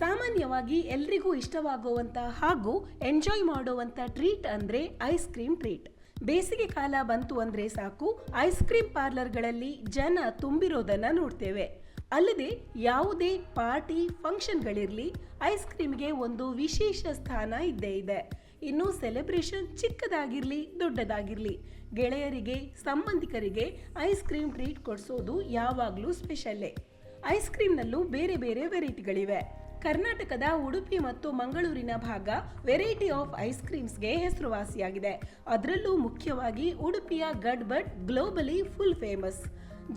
ಸಾಮಾನ್ಯವಾಗಿ ಎಲ್ರಿಗೂ ಇಷ್ಟವಾಗುವಂತ ಹಾಗೂ ಎಂಜಾಯ್ ಮಾಡುವಂತ ಟ್ರೀಟ್ ಅಂದ್ರೆ ಐಸ್ ಕ್ರೀಮ್ ಟ್ರೀಟ್ ಬೇಸಿಗೆ ಕಾಲ ಬಂತು ಅಂದ್ರೆ ಸಾಕು ಐಸ್ ಕ್ರೀಮ್ ಪಾರ್ಲರ್ಗಳಲ್ಲಿ ಜನ ತುಂಬಿರೋದನ್ನ ನೋಡ್ತೇವೆ. ಅಲ್ಲದೆ ಯಾವುದೇ ಪಾರ್ಟಿ ಫಂಕ್ಷನ್ಗಳಿರಲಿ ಐಸ್ ಕ್ರೀಮ್ಗೆ ಒಂದು ವಿಶೇಷ ಸ್ಥಾನ ಇದ್ದೇ ಇದೆ. ಇನ್ನು ಸೆಲೆಬ್ರೇಷನ್ ಚಿಕ್ಕದಾಗಿರಲಿ, ದೊಡ್ಡದಾಗಿರಲಿ, ಗೆಳೆಯರಿಗೆ, ಸಂಬಂಧಿಕರಿಗೆ ಐಸ್ ಕ್ರೀಮ್ ಟ್ರೀಟ್ ಕೊಡಿಸೋದು ಯಾವಾಗಲೂ ಸ್ಪೆಷಲ್ಲೇ ಐಸ್ ಕ್ರೀಮ್ನಲ್ಲೂ ಬೇರೆ ಬೇರೆ ವೆರೈಟಿಗಳಿವೆ ಕರ್ನಾಟಕದ ಉಡುಪಿ ಮತ್ತು ಮಂಗಳೂರಿನ ಭಾಗ ವೆರೈಟಿ ಆಫ್ ಐಸ್ ಕ್ರೀಮ್ಸ್ಗೆ ಹೆಸರುವಾಸಿಯಾಗಿದೆ. ಅದರಲ್ಲೂ ಮುಖ್ಯವಾಗಿ ಉಡುಪಿಯ ಗಡ್ಬಡ್ ಗ್ಲೋಬಲಿ ಫುಲ್ ಫೇಮಸ್.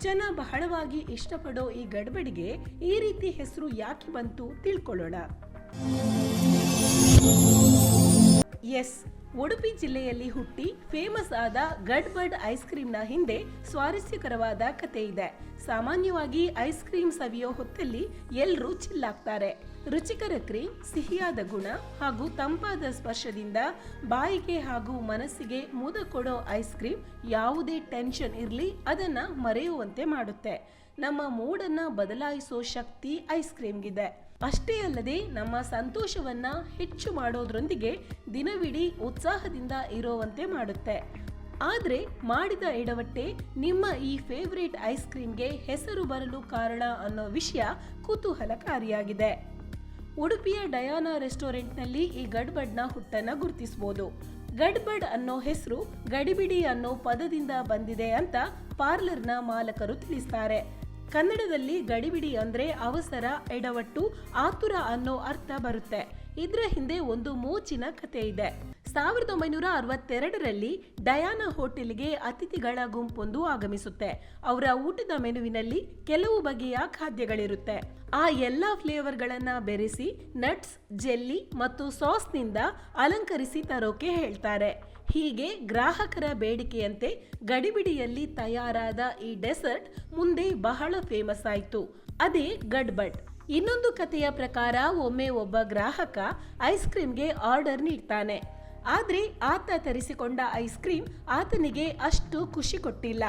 ಜನ ಬಹಳವಾಗಿ ಇಷ್ಟಪಡೋ ಈ ಗಡ್ಬಡಿಗೆ ಈ ರೀತಿ ಹೆಸರು ಯಾಕೆ ಬಂತು ತಿಳ್ಕೊಳ್ಳೋಣ. ಎಸ್, ಉಡುಪಿ ಜಿಲ್ಲೆಯಲ್ಲಿ ಹುಟ್ಟಿ ಫೇಮಸ್ ಆದ ಗಡ್ಬಡ್ ಐಸ್ ಕ್ರೀಮ್ನ ಹಿಂದೆ ಸ್ವಾರಸ್ಯಕರವಾದ ಕತೆ ಇದೆ. ಸಾಮಾನ್ಯವಾಗಿ ಐಸ್ ಕ್ರೀಮ್ ಸವಿಯೋ ಹೊತ್ತಲ್ಲಿ ಎಲ್ಲರೂ ಚಿಲ್ಲಾಗ್ತಾರೆ. ರುಚಿಕರ ಕ್ರೀಮ್, ಸಿಹಿಯಾದ ಗುಣ ಹಾಗೂ ತಂಪಾದ ಸ್ಪರ್ಶದಿಂದ ಬಾಯಿಗೆ ಹಾಗೂ ಮನಸ್ಸಿಗೆ ಮುದ ಕೊಡೋ ಐಸ್ ಕ್ರೀಮ್ ಯಾವುದೇ ಟೆನ್ಷನ್ ಇರಲಿ, ಅದನ್ನ ಮರೆಯುವಂತೆ ಮಾಡುತ್ತೆ. ನಮ್ಮ ಮೂಡನ್ನ ಬದಲಾಯಿಸೋ ಶಕ್ತಿ ಐಸ್ ಕ್ರೀಮ್ಗಿದೆ. ಅಷ್ಟೇ ಅಲ್ಲದೆ ನಮ್ಮ ಸಂತೋಷವನ್ನ ಹೆಚ್ಚು ಮಾಡೋದ್ರೊಂದಿಗೆ ದಿನವಿಡೀ ಉತ್ಸಾಹದಿಂದ ಇರೋವಂತೆ ಮಾಡುತ್ತೆ. ಆದ್ರೆ ಮಾಡಿದ ಎಡವಟ್ಟೆ ನಿಮ್ಮ ಈ ಫೇವ್ರೇಟ್ ಐಸ್ ಕ್ರೀಮ್ಗೆ ಹೆಸರು ಬರಲು ಕಾರಣ ಅನ್ನೋ ವಿಷಯ ಕುತೂಹಲಕಾರಿಯಾಗಿದೆ. ಉಡುಪಿಯ ಡಯಾನಾ ರೆಸ್ಟೋರೆಂಟ್ನಲ್ಲಿ ಈ ಗಡ್ಬಡ್ನ ಹುಟ್ಟನ್ನು ಗುರುತಿಸಬಹುದು ಗಡ್ಬಡ್ ಅನ್ನೋ ಹೆಸರು ಗಡಿಬಿಡಿ ಅನ್ನೋ ಪದದಿಂದ ಬಂದಿದೆ ಅಂತ ಪಾರ್ಲರ್ನ ಮಾಲಕರು ತಿಳಿಸ್ತಾರೆ. ಕನ್ನಡದಲ್ಲಿ ಗಡಿಬಿಡಿ ಅಂದ್ರೆ ಅವಸರ, ಎಡವಟ್ಟು, ಆತುರ ಅನ್ನೋ ಅರ್ಥ ಬರುತ್ತೆ. ಇದ್ರ ಹಿಂದೆ ಒಂದು ಮೋಚಿನ ಕತೆ ಇದೆ. ಸಾವಿರದ ಒಂಬೈನೂರ ಅರವತ್ತೆರಡರಲ್ಲಿ ಡಯಾನಾ ಹೋಟೆಲ್ಗೆ ಅತಿಥಿಗಳ ಗುಂಪೊಂದು ಆಗಮಿಸುತ್ತೆ. ಅವರ ಊಟದ ಮೆನುವಿನಲ್ಲಿ ಕೆಲವು ಬಗೆಯ ಖಾದ್ಯಗಳಿರುತ್ತೆ. ಆ ಎಲ್ಲಾ ಫ್ಲೇವರ್ಗಳನ್ನ ಬೆರೆಸಿ ನಟ್ಸ್, ಜೆಲ್ಲಿ ಮತ್ತು ಸಾಸ್ನಿಂದ ಅಲಂಕರಿಸಿ ತರೋಕೆ ಹೇಳ್ತಾರೆ. ಹೀಗೆ ಗ್ರಾಹಕರ ಬೇಡಿಕೆಯಂತೆ ಗಡಿಬಿಡಿಯಲ್ಲಿ ತಯಾರಾದ ಈ ಡೆಸರ್ಟ್ ಮುಂದೆ ಬಹಳ ಫೇಮಸ್ ಆಯಿತು. ಅದೇ ಗಡ್ಬಡ್. ಇನ್ನೊಂದು ಕಥೆಯ ಪ್ರಕಾರ ಒಮ್ಮೆ ಒಬ್ಬ ಗ್ರಾಹಕ ಐಸ್ ಕ್ರೀಮ್ಗೆ ಆರ್ಡರ್ ನೀಡ್ತಾನೆ. ಆದ್ರೆ ಆತ ತರಿಸಿಕೊಂಡ ಐಸ್ ಕ್ರೀಮ್ ಆತನಿಗೆ ಅಷ್ಟು ಖುಷಿ ಕೊಟ್ಟಿಲ್ಲ.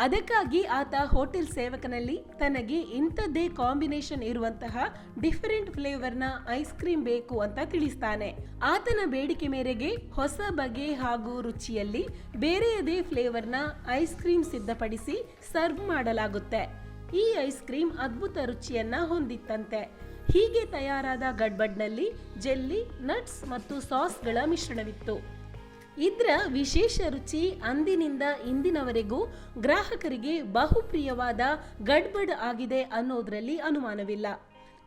ಅದಕ್ಕಾಗಿ ಆತ ಹೋಟೆಲ್ ಸೇವಕನಲ್ಲಿ ತನಗೆ ಇಂಥದ್ದೇ ಕಾಂಬಿನೇಷನ್ ಇರುವಂತಹ ಡಿಫರೆಂಟ್ ಫ್ಲೇವರ್ನ ಐಸ್ ಕ್ರೀಮ್ ಬೇಕು ಅಂತ ತಿಳಿಸ್ತಾನೆ. ಆತನ ಬೇಡಿಕೆ ಮೇರೆಗೆ ಹೊಸ ಬಗೆ ಹಾಗೂ ರುಚಿಯಲ್ಲಿ ಬೇರೆಯದೇ ಫ್ಲೇವರ್ನ ಐಸ್ ಕ್ರೀಮ್ ಸಿದ್ಧಪಡಿಸಿ ಸರ್ವ್ ಮಾಡಲಾಗುತ್ತೆ. ಈ ಐಸ್ ಕ್ರೀಮ್ ಅದ್ಭುತ ರುಚಿಯನ್ನ ಹೊಂದಿತ್ತಂತೆ. ಹೀಗೆ ತಯಾರಾದ ಗಡ್ಬಡ್ನಲ್ಲಿ ಜೆಲ್ಲಿ, ನಟ್ಸ್ ಮತ್ತು ಸಾಸ್ಗಳ ಮಿಶ್ರಣವಿತ್ತು. ಇದರ ವಿಶೇಷ ರುಚಿ ಅಂದಿನಿಂದ ಇಂದಿನವರೆಗೂ ಗ್ರಾಹಕರಿಗೆ ಬಹುಪ್ರಿಯವಾದ ಗಡ್ಬಡ್ ಆಗಿದೆ ಅನ್ನೋದರಲ್ಲಿ ಅನುಮಾನವಿಲ್ಲ.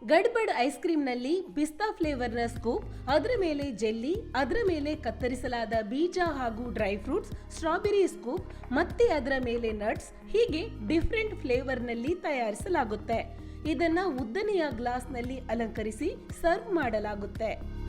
ಗಡ್ಬಡ್ ಐಸ್ ಕ್ರೀಮ್ನಲ್ಲಿ ಪಿಸ್ತಾ ಫ್ಲೇವರ್ನ ಸ್ಕೂಪ್, ಅದರ ಮೇಲೆ ಜೆಲ್ಲಿ, ಅದರ ಮೇಲೆ ಕತ್ತರಿಸಲಾದ ಬೀಜ ಹಾಗೂ ಡ್ರೈ ಫ್ರೂಟ್ಸ್, ಸ್ಟ್ರಾಬೆರಿ ಸ್ಕೂಪ್, ಮತ್ತೆ ಅದರ ಮೇಲೆ ನಟ್ಸ್, ಹೀಗೆ ಡಿಫ್ರೆಂಟ್ ಫ್ಲೇವರ್ನಲ್ಲಿ ತಯಾರಿಸಲಾಗುತ್ತೆ. ಇದನ್ನು ಉದ್ದನೆಯ ಗ್ಲಾಸ್ನಲ್ಲಿ ಅಲಂಕರಿಸಿ ಸರ್ವ್ ಮಾಡಲಾಗುತ್ತೆ.